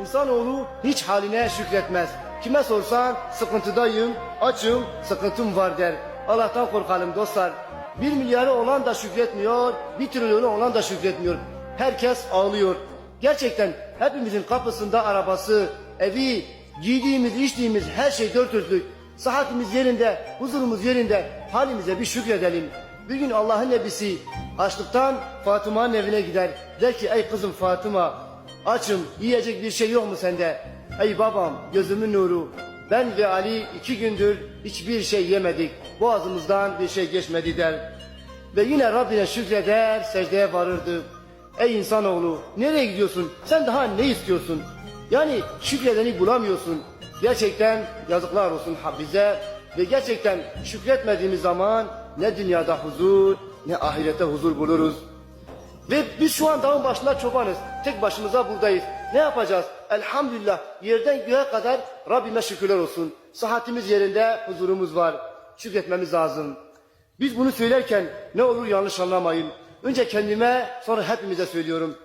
İnsanoğlu hiç haline şükretmez. Kime sorsan sıkıntıdayım, açım, sıkıntım var der. Allah'tan korkalım dostlar. Bir milyarı olan da şükretmiyor, bir trilyonu olan da şükretmiyor. Herkes ağlıyor. Gerçekten hepimizin kapısında arabası, evi, giydiğimiz, içtiğimiz her şey dört dörtlük. Sıhhatimiz yerinde, huzurumuz yerinde. Halimize bir şükredelim. Bir gün Allah'ın nebisi açlıktan Fatıma'nın evine gider. Der ki ey kızım Fatıma açım yiyecek bir şey yok mu sende? Ey babam gözümün nuru ben ve Ali iki gündür hiçbir şey yemedik. Boğazımızdan bir şey geçmedi der. Ve yine Rabbine şükreder secdeye varırdı. Ey insanoğlu nereye gidiyorsun? Sen daha ne istiyorsun? Yani şükredeni bulamıyorsun. Gerçekten yazıklar olsun bize ve gerçekten şükretmediğimiz zaman ne dünyada huzur ne ahirette huzur buluruz. Ve biz şu an dağın başında çobanız. Tek başımıza buradayız. Ne yapacağız? Elhamdülillah yerden göğe kadar Rabbime şükürler olsun. Sıhhatimiz yerinde, huzurumuz var. Şükretmemiz lazım. Biz bunu söylerken ne olur yanlış anlamayın. Önce kendime sonra hepimize söylüyorum.